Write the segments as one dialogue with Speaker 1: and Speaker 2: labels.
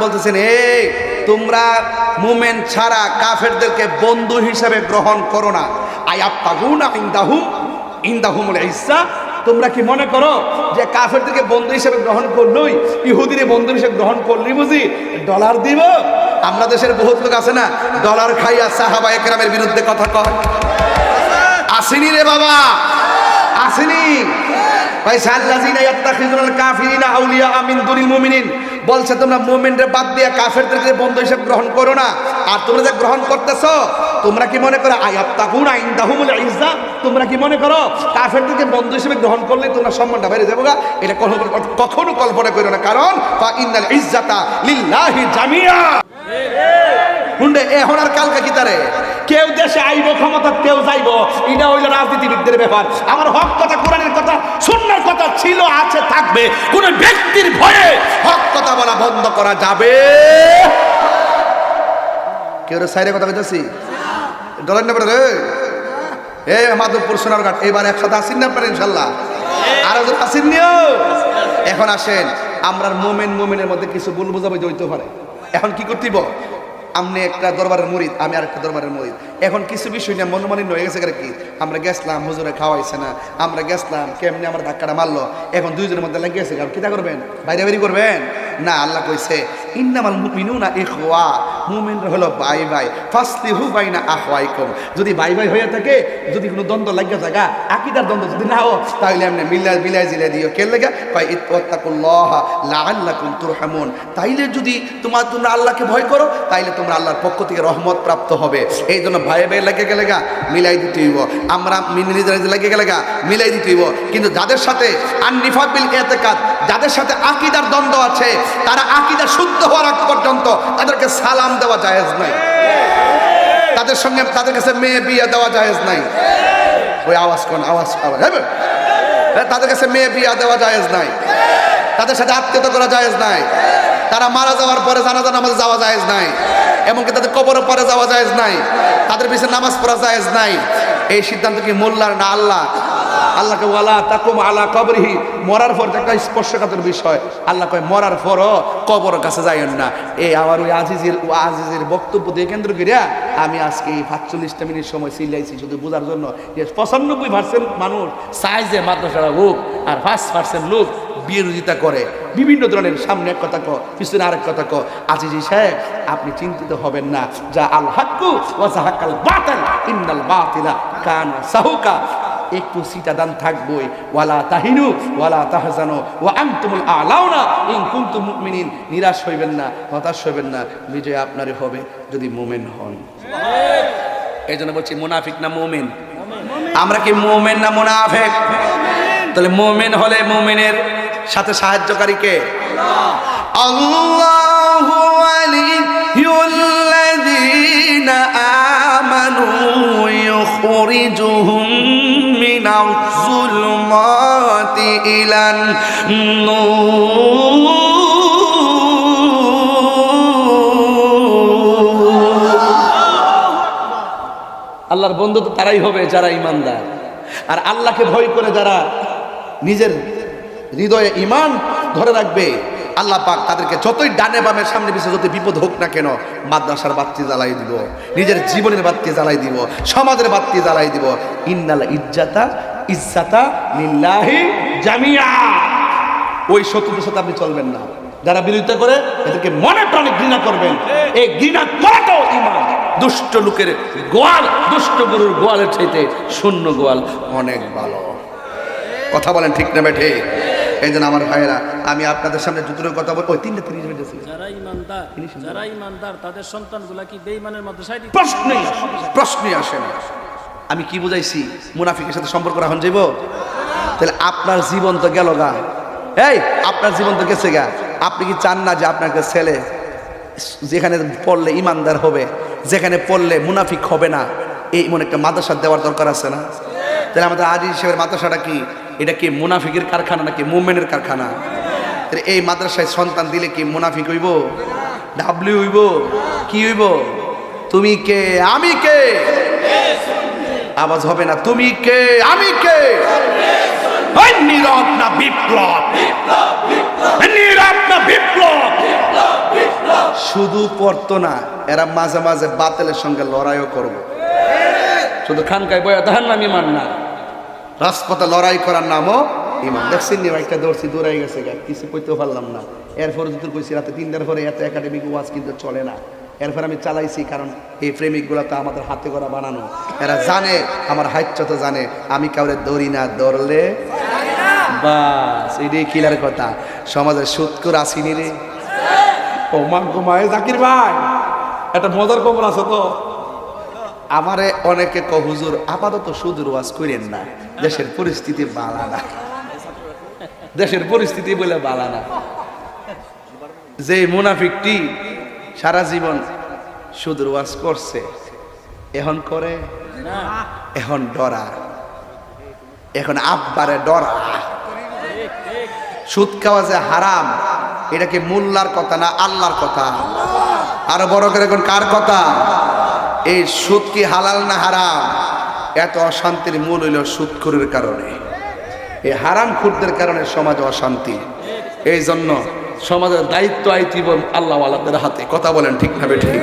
Speaker 1: বলতেছেন তোমরা ছাড়া কাফেরদেরকে বন্ধু গ্রহণ করো না। তোমরা কি মনে করো যে কাফেরদেরকে বন্ধু হিসেবে গ্রহণ করলই? ইহুদিরে বন্ধু হিসেবে গ্রহণ করলি বুঝি? ডলার দিব? আমরা দেশের বহুত লোক আছে না, ডলার খাইয়া সাহাবা একরামের বিরুদ্ধে কথা কয়। আসেনি রে বাবা, আসেনি। বলছে, তোমরা মুমিনদের বাদ দিয়ে কাফেরদেরকে বন্ধু হিসেবে গ্রহণ করো না। আর তোমরা যে গ্রহণ করতেছো, তোমরা কি মনে করো, আয়াত্তাকুনা ইনদাহুমুল ইজ্জা? তোমরা কি মনে করো, কাফেরদেরকে বন্ধু হিসেবে গ্রহণ করলে তোমরা সম্মানটা বেড়ে যাবে গা? এটা কখনো কল্পনা করো না। কারণ, ফা ইন্নাল ইজ্জাতা লিল্লাহি জামিয়া হুন্ডে, এখন আর কালকা কি তারে? কেউ দেশে আইব ক্ষমতা কেউ যাইব এটা হইল রাজনীতিবিদদের ব্যাপার। আমার হক কথা কোরআনের কথা সুন্নার কথা ছিল আছে থাকবে। কোন ব্যক্তির ভয়ে হক কথা বলা বন্ধ করা যাবে? কেউ সাইরে কথা কইতাছি? ডলার নেবে রে। এ মাধবপুর সোনার ঘাট এবার একসাথে আসিন না আপনারা ইনশাল্লাহ? আর একজন আসেন নিও। এখন আসেন আমরা মোমেন মোমেনের মধ্যে কিছু ভুল বোঝাবুঝি হইতে পারে। এখন কি করতেইব আপনি একটা দরবারের মরিদ, আমি আর একটা দরবারের মরিদ। এখন কিছু বিষয় নিয়ে মনোমালিন্য হয়ে গেছে কি? আমরা গেছিলাম, হুজুরে খাওয়াইছে না। আমরা গেছলাম, কেমনি আমার ধাক্কাটা মারলো? এখন দুইজনের মধ্যে লেগে গেছে আর কিতা করবেন? বাইরে বাইরে করবেন? না, আল্লাহ কইছে ইন্নামাল মুমিনরা হলো ভাই ভাই। ফাসলিহু বাইনা আখওয়াইকুম। যদি ভাই ভাই হয়ে থাকে, যদি কোনো দ্বন্দ্ব থাকা, আকীদার দ্বন্দ্ব যদি না তাহলে মিলাই দিও। কে ইত্তাকুল্লাহ লাআল্লাকুম তুরহামুন। তাইলে যদি তোমার তোমরা আল্লাহকে ভয় করো, তাইলে তোমরা আল্লাহর পক্ষ থেকে রহমত প্রাপ্ত হবে। এই জন্য ভাই ভাই লাগে গেলে গা মিলাই দিতে হইব। আমরা লাগে গেলে গা মিলাই দিতে হইব। কিন্তু যাদের সাথে আননিফাক বিল এতেকাদ যাদের সাথে আকিদার দ্বন্দ্ব আছে, তারা আকিদা শুদ্ধ হওয়ার আগ পর্যন্ত তাদেরকে সালাম দেওয়া জায়েজ নাই। তাদের সঙ্গে তাদের কাছে মেয়ে বিয়ে দেওয়া জায়েজ নাই। ওই আওয়াজ কোন? আওয়াজ আওয়াজ। তাদের কাছে মেয়ে বিয়ে দেওয়া জায়েজ নাই। তাদের সাথে আত্মীয়তা করা জায়েজ নাই। তারা মারা যাওয়ার পরে জানাজা নামাজে যাওয়া জায়েজ নাই। এমনকি তাদের কবরের পরে যাওয়া জায়েজ নাই। তাদের পিছনে নামাজ পড়া জায়েজ নাই। এই সিদ্ধান্ত কি মোল্লার না আল্লাহ আল্লাহকে ওয়ালা তাকুম আলা কবরহি। মরার পর একটা স্পর্শকাতর বিষয়। আল্লাহ কয়, মরার পরও কবর কাছে যাইয়েন না। এই আমার ওই আজিজের আজিজের বক্তব্য দিয়ে কেন্দ্র করিয়া আমি আজকে এই পাঁচচল্লিশটা মিনিট সময় চিল্লাইছি শুধু বোঝার জন্য যে পঁচানব্বই পার্সেন্ট মানুষ চায় যে মাদ্রাসারা হোক আর পাঁচ পার্সেন্ট লোক বিরোধিতা করে। বিভিন্ন ধরনের সামনে এক কথা ক পিছনে আরেক কথা ক আজিজি সাহেব, আপনি চিন্তিত হবেন না। যা আল হাক্কু ওয়াজাহাকাল বাতাল, ইন্নাল বাতিলা কানা সাহুকা। একটু সিটা দান থাকবই। ওয়ালা তাহিনু ওয়ালা তাহজানো ওয়া আনতুমুল আলাউনা ইন কুনতুম মুমিনিন নিরাশ হইবেন না হতাশ হইবেন না বিজয় আপনারই হবে যদি মোমেন হন। এই জন্য বলছি মুনাফিক না মোমেন? আমরা কি মোমেন না মোনাফেক? তাহলে মোমেন হলে মোমেনের সাথে সাহায্যকারী কে? আল্লাহু আমানু ইখরিজুহুম যুলমাতি ইলান নূর। আল্লাহর বন্ধু তো তারাই হবে যারা ইমানদার। আর আল্লাহকে ভয় করে যারা নিজের হৃদয়ে ইমান ধরে রাখবে আল্লাহ পাক তাদেরকে যতই ডানে বামের সামনে পিছিয়ে যত বিপদ হোক না কেন মাদ্রাসার বাত্তি জ্বালাই দিব, নিজের জীবনের বাত্তি জ্বালাই দিব, সমাজের বাত্তি জ্বালাই দিব। ইন্নাল ইজ্জাতা ইজ্জাতা লিল্লাহি জামিয়া। ওই শত্রুদের সাথে আপনি চলবেন না। যারা বিরোধিতা করে, এদেরকে মনে প্রাণে ঘৃণা করবেন। এই ঘৃণা করাটাও ইমান দুষ্ট লোকের গোয়াল, দুষ্ট গরুর গোয়ালের চাইতে শূন্য গোয়াল অনেক ভালো। কথা বলেন ঠিক না বেঠে এই জন্য আমার ভাইয়েরা আমি আপনাদের সামনে দুটো কথা বলব ওই তিনটে তিরিশ মিনিট আছে।
Speaker 2: যারা ইমানদার যারা ইমানদার তাদের সন্তানগুলা কি বেঈমানের মাদ্রাসায়
Speaker 1: প্রশ্নই প্রশ্নই আসে না। আমি কি বুঝাইছি? মুনাফিকের সাথে সম্পর্ক রাখুন যাইব? তাহলে আপনার জীবন তো গেল গা। এই আপনার জীবন তো গেছে গা। আপনি কি চান না যে আপনাকে ছেলে যেখানে পড়লে ইমানদার হবে যেখানে পড়লে মুনাফিক হবে না এই মনে একটা মাদ্রাসা দেওয়ার দরকার আছে না? তাহলে আমাদের আজি হিসেবে মাদ্রাসাটা কি? এটা কি মুনাফিকের কারখানা নাকি মুভমেন্টের কারখানা? এই মাদ্রাসায় সন্তান দিলে কি মুনাফিক হইব? ডাবলিউ হইব? কি হইব? তুমি কে? আমি কে? আওয়াজ হবে না, তুমি কে? আমি কে? নীরব না বিপ্লব? নীরব না বিপ্লব? শুধু পড়তো না, এরা মাঝে মাঝে বাতিলের সঙ্গে লড়াইও করব। শুধু খানকায় বয়া তাহার নাম মান না রাজপথে লড়াই করার নামও ইমান দেখছেন নি একটা দৌড়ছি, দৌড়াই গেছে গা, কিছু কইতে পারলাম না। এরপর যদি কইছি রাতে তিনটার পরে এত একাডেমিক ওয়াজ কিন্তু চলে না। এরপর আমি চালাইছি, কারণ এই প্রেমিকগুলো তো আমাদের হাতে করা বানানো। এরা জানে, আমার হাইচ্য তো জানে। আমি কাউরে দৌড়ি না, দৌড়লে বাস, এটাই কিলার কথা। সমাজের সুৎকুর আসিনি রে। ও মা ঘুমায় জাকির ভাই, একটা মজার খবর আছে তো। আমারে অনেকে ক হুজুর, আপাতত সুদূর ওয়াজ করেন না। দেশের পরিস্থিতি বালা না। দেশের পরিস্থিতি বলে বালা না। যে মুনাফিকটি সারা জীবন সুদূর ওয়াজ করছে, এখন করে? এখন ডরা। এখন আব্বারে ডরা। সুদ খাওয়া যে হারাম, এটা কি মোল্লার কথা না আল্লাহর কথা? আরও বড় করে এখন কার কথা? এই সুদ কি হালাল না হারাম? এত অশান্তির মূল হইল সুদখুরের কারণে। এই হারাম খুরদের কারণে সমাজে অশান্তি। এই জন্য সমাজের দায়িত্ব আইতিব আল্লাহ আল্লাহদের হাতে। কথা বলেন ঠিক ঠিক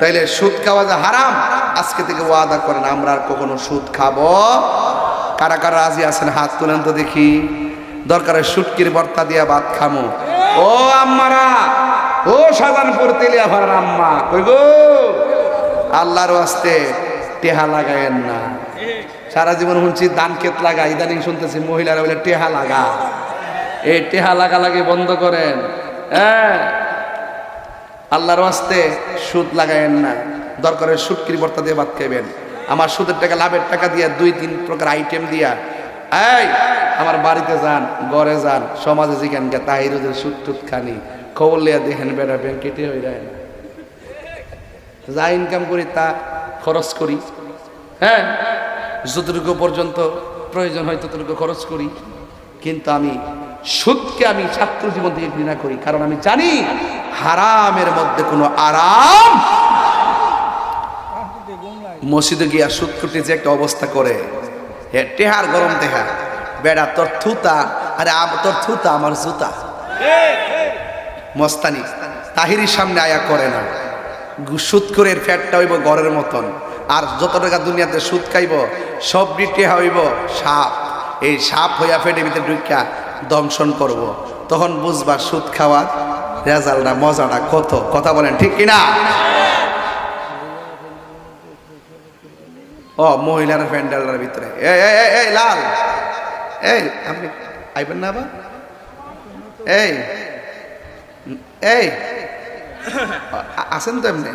Speaker 1: তাইলে সুদ খাওয়া যে হারাম, আজকে থেকে ওয়াদা করেন, আমরা আর কখনো সুদ খাব? কারা কারা রাজি আছেন, হাত তুলেন তো দেখি। দরকারে সুটকির বর্তা দিয়া ভাত খামো। ও আম্মারা, ও সাজানপুর তেলিয়া ভাড়ার আম্মা, কই গো? আল্লাহর ওয়াস্তে টেহা লাগায়েন না। সারা জীবন শুনছি, দান ক্ষেত লাগা, ইদানিং শুনতেছি মহিলারা বলে টেহা লাগা। এই টেহা লাগা লাগে বন্ধ করেন। হ্যাঁ। আল্লাহর ওয়াস্তে সুদ লাগায়েন না। দরকারের সুটকির বর্তা দিয়ে ভাত খাইবেন। আমার সুদের টাকা, লাভের টাকা দিয়া দুই, তিন প্রকার আইটেম দিয়া। এই, আমার বাড়িতে যান, ঘরে যান, সমাজে যেখান গে তাহিরুদের সুদ টুত খানি, খবর লিয়া দেখেন বেড়া ব্যাংক কেটে হয়ে যায় না। যা ইনকাম করি তা খরচ করি। হ্যাঁ যতটুকু পর্যন্ত প্রয়োজন হয় ততটুকু খরচ করি। কিন্তু আমি সুদকে আমি ছাত্র জীবন থেকে ঘৃণা করি। কারণ আমি জানি হারামের মধ্যে কোনো আরাম মসজিদে গিয়া সুদ করতে যে একটা অবস্থা করে। হে টেহার গরম দেহা বেড়া তোর থুতা। আরে আম- তোর থুতা আমার জুতা। মস্তানি তাহিরির সামনে আয়া করে না। গু- সুদ করে ফ্যাটটা হইব গড়ের মতন। আর যত টাকা দুনিয়াতে সুদ খাইব সব টেহা হইব সাপ। এই সাপ হইয়া ফেটে ভিতরে ঢুকিয়া দংশন করব। তখন বুঝবা সুদ খাওয়ার রেজাল্টটা মজাটা কত? কথা বলেন ঠিক কিনা? ও মহিলার প্যান্ডেলের ভিতরে। এই এই এই, লাল। এই আপনি আইবেন না আবার? এই এই আছেন তো এমনি?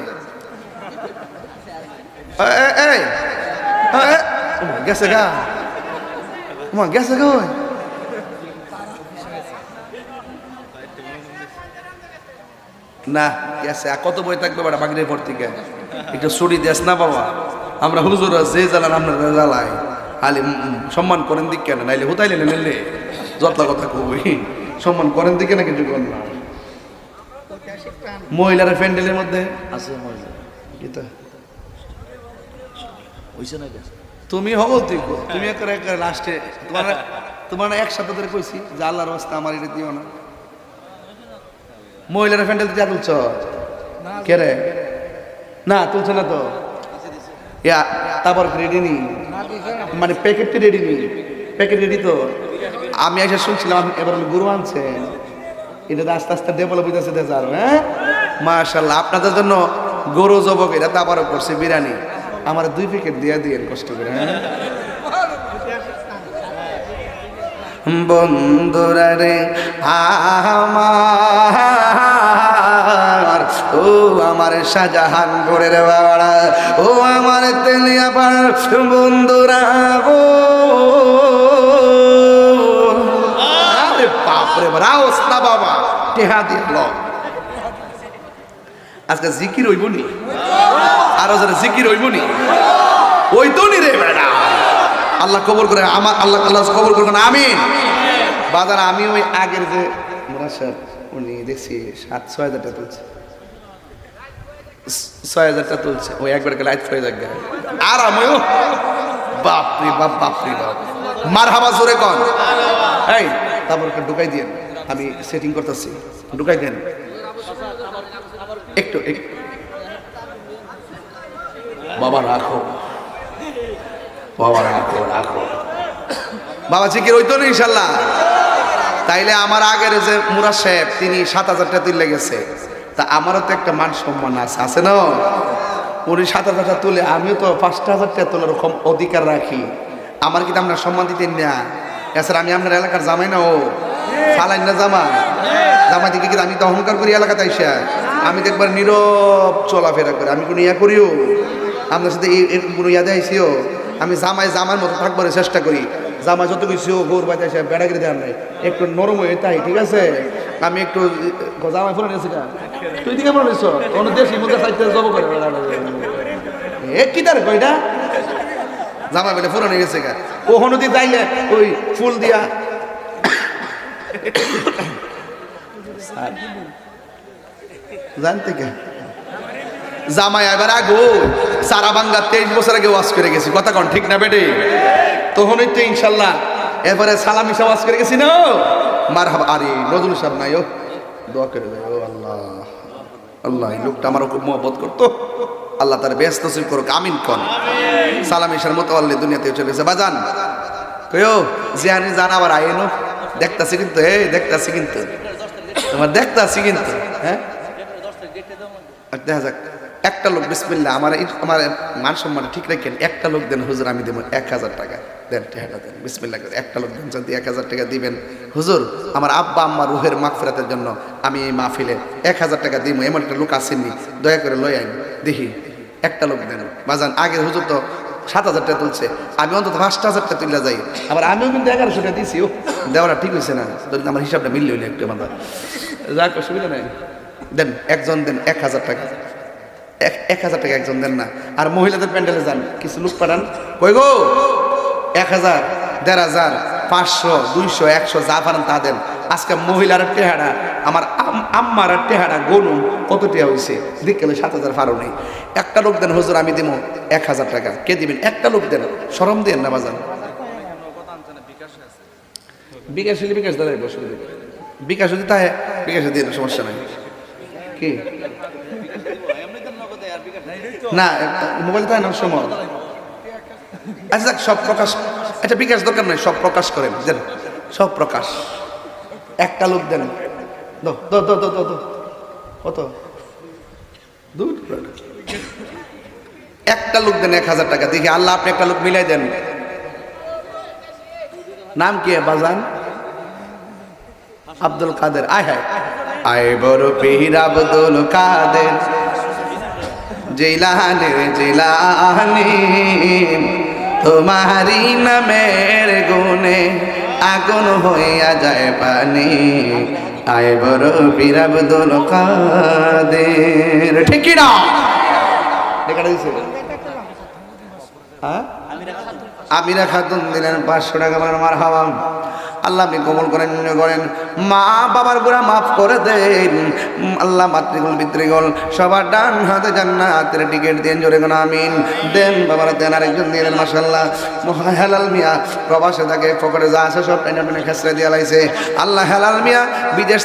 Speaker 1: গেছে গা। গেছে গো না গেছে। কত বই থাকবে বেটা বাগড়ির পর থেকে? একটু ছুটি দেস না বাবা? আমরা হুজুর যে জ্বালান আপনারা জ্বালাই। উম, সম্মান করেন দিক কেন? নাইলে হুতাইলে নেলে? যত কথা কবই সম্মান করেন দিকে না কিছু কর না মহিলার প্যান্ডেলের মধ্যে?
Speaker 2: আছে মহিলা
Speaker 1: এটা
Speaker 2: হইছে না
Speaker 1: তুমি হব তুই তুমি একবার একবার লাস্টে তোমার তোমার এক সপ্তাহ ধরে কইছি যে আল্লাহর রাস্তা আমার এটা দিও না। মহিলার প্যান্ডেল দিয়া তুলছ। কে রে? না তুলছ না তো? তারপর রেডি নি? মানে প্যাকেটটি রেডি নি? প্যাকেট রেডি তো? আমি এসে শুনছিলাম এবার আমি গুরু আনছেন। এটা আস্তে আস্তে ডেভেলপ হইতেছে দেশ হ্যাঁ? মাশাল্লাহ আপনাদের জন্য গরু জবক এটা তো আবারও করছে, বিরিয়ানি। আমার দুই প্যাকেট দিয়ে দিয়ে কষ্ট করে হ্যাঁ? বন্ধুরা রে, আমার, ও আমার শাহজাহান গোড়ের বাড়া ও আমার তেলিয়া পাড়ার বন্ধুরা গো। আরে বাপরে বাবা। টেহা আজকে জিকির হইবনি আরও যারা জিকির হইবনি ওই তো নি রে বেড়া। আল্লাহ কবর করে, আমার আল্লাহ আল্লাহ কবর করবেন আমিন। বাজার আমি ওই আগের যে উনি দেখছি সাত, ছয় হাজার টাকা তুলছে। ছয় হাজার টাকা তুলছে। ওই একবার গেলে লাইট হয়ে যাক আর আমিও বাপরে বাপ বাপরে বাপ। মার হাবা জোরে কন। এই, তারপর ঢুকাই দিয়েন আমি সেটিং করতেছি। ঢুকাই দেন। একটু বাবা রাখো। বাবা রাখো রাখো। বাবা জিকির হইতো না ইনশাল্লাহ। তাইলে আমার আগের যে মুরা সাহেব তিনি সাত হাজার টাকা তুলে গেছে। তা আমারও তো একটা মান সম্মান আছে আছে না? উনি সাত হাজার টাকা তুলে আমিও তো পাঁচটা হাজার টাকা তোলার অধিকার রাখি। আমার কিন্তু আপনার সম্মান দিতেন না? এছাড়া আমি আপনার এলাকার জামাই না ও। ফালাই না জামা জামা দিকে আমি তো অহংকার করি এলাকাতে আইসা। আমি তো একবার নীরব চলাফেরা করি। আমি কোনো ইয়া করিও। আপনার সাথে এরকম কোনো ইয়াদে আইসিও। আমি জামাই জামার মতো থাকবার চেষ্টা করি। জামা যত কিছু গৌর বাজে আসে বেড়াগিরি দেওয়ার নাই। একটু নরম হয়ে তাই, ঠিক আছে? আমি একটু জামাই ফোন নিয়েছি তুই দিকে মনে নিছ কোনো দেশি মধ্যে সাইতে জব করে। এ কি তার কইটা জামা বেলে ফুরানো গেছে গা। ও হনুদি যাইলে ওই ফুল দিয়া জানতে কে? জামাই এবার আগো সারা বাংলা তেইশ বছর আগে ওয়াজ করে গেছি। কথা কন, ঠিক না বেটে? তখনই তো ইনশাল্লাহ এবারে সালামি ওয়াজ করে গেছি না? মার আরে নজরুল সাহেব নাই, ও। দোয়া করে দেয়, ও আল্লাহ। আল্লাহ, এই লোকটা আমার খুব মহব্বত করতো। আল্লাহ তার ব্যস্ত নসিব করুক, আমিন কন। সালামিশার মতো আল্লাহ দুনিয়াতে চলে গেছে। বাজান, কয়ো? জিয়ানি জান আবার আইনো দেখতাছি কিন্তু, এই দেখতাছি কিন্তু। তোমার দেখতাছি কিন্তু হ্যাঁ? দেখা যাক, একটা লোক বিসমিল্লা আমার আমার মান সম্মান ঠিক রাখেন, একটা লোক দেন, হুজুর, আমি দেবো এক হাজার টাকা। দেন, টেহাটা দেন বিসমিল্লা করে, একটা লোক দেন, যদি এক হাজার টাকা দিবেন, হুজুর, আমার আব্বা, আম্মা রুহের মাগফিরাতের জন্য আমি এই মাহফিলে এক হাজার টাকা দিব এমন একটা লোক আসেননি, দয়া করে লই আইন। দেখি, একটা লোক দেন। বাজান, আগে হুজুর তো সাত হাজার টাকা তুলছে। আমি অন্তত পাঁচটা হাজার টাকা যাই। আবার আমিও কিন্তু এগারোশো টাকা দিছি ও দেওয়াটা ঠিক হয়েছে না। যদি আমার হিসাবটা মিললে হইলে একটু আমার। যাক, অসুবিধা নাই। দেন, একজন দেন এক হাজার টাকা। এক এক হাজার টাকা একজন দেন না। আর মহিলাদের প্যান্ডেলে যান, কিছু লোক পাঠান। কই গো? এক হাজার, দেড় হাজার, পাঁচশো, দুইশো, একশো, যা পারেন তা দেন। আজকে মহিলার টেহারা আমার আম- আম্মার টেহারা গনু কত টেহা হয়েছে দিকে সাত হাজার ফারো নেই। একটা লোক দেন, হুজুর আমি দিব এক হাজার টাকা। কে দিবেন? একটা লোক দেন সরম দেন না বাজান। বিকাশ হলে বিকাশ দাঁড়াই বসে বিকাশ। যদি তাই বিকাশে দিয়ে সমস্যা নাই। কি? না, মোবাইল তাই না, সময়। আচ্ছা সব প্রকাশ এটা বিকাশ দরকার নাই, সব প্রকাশ করেন, দেন। সব প্রকাশ। একটা লোক দেন। একটা লোক দেন এক হাজার টাকা। দেখি আল্লাহ আপনি একটা লোক মিলাই দেন। নাম কি বাজান? আব্দুল কাদের। আয়, হায়। আয় বড় পীর আব্দুল কাদের। জিলানে জিলানি তোমারি নামের গুনে আগুন হইয়া যায় পানি। আয় বড় বিরাব দোল কাদের। ঠিক কি না? হ্যাঁ? আমিরা খাতুন দিলেন, পাঁচশো টাকা আমার হাওয়া। আল্লাহ আপনি কবল করেন করেন। মা বাবার গুড়া মাফ করে দেন। আল্লাহ মাতৃগুল, পিতৃগুল, সবার ডান হাতে জান্নাতের টিকিট দেন, জোরে গোনা, আমিন। দেন বাবার, দেন আরেকজন দিলেন মাসাল্লাহ হেলাল মিয়া, প্রবাসে থাকে ফকরে যা আছে সব টেনে টেনে খেসরে দিয়ে লাইছে। আল্লাহ হেলাল মিয়া, বিদেশ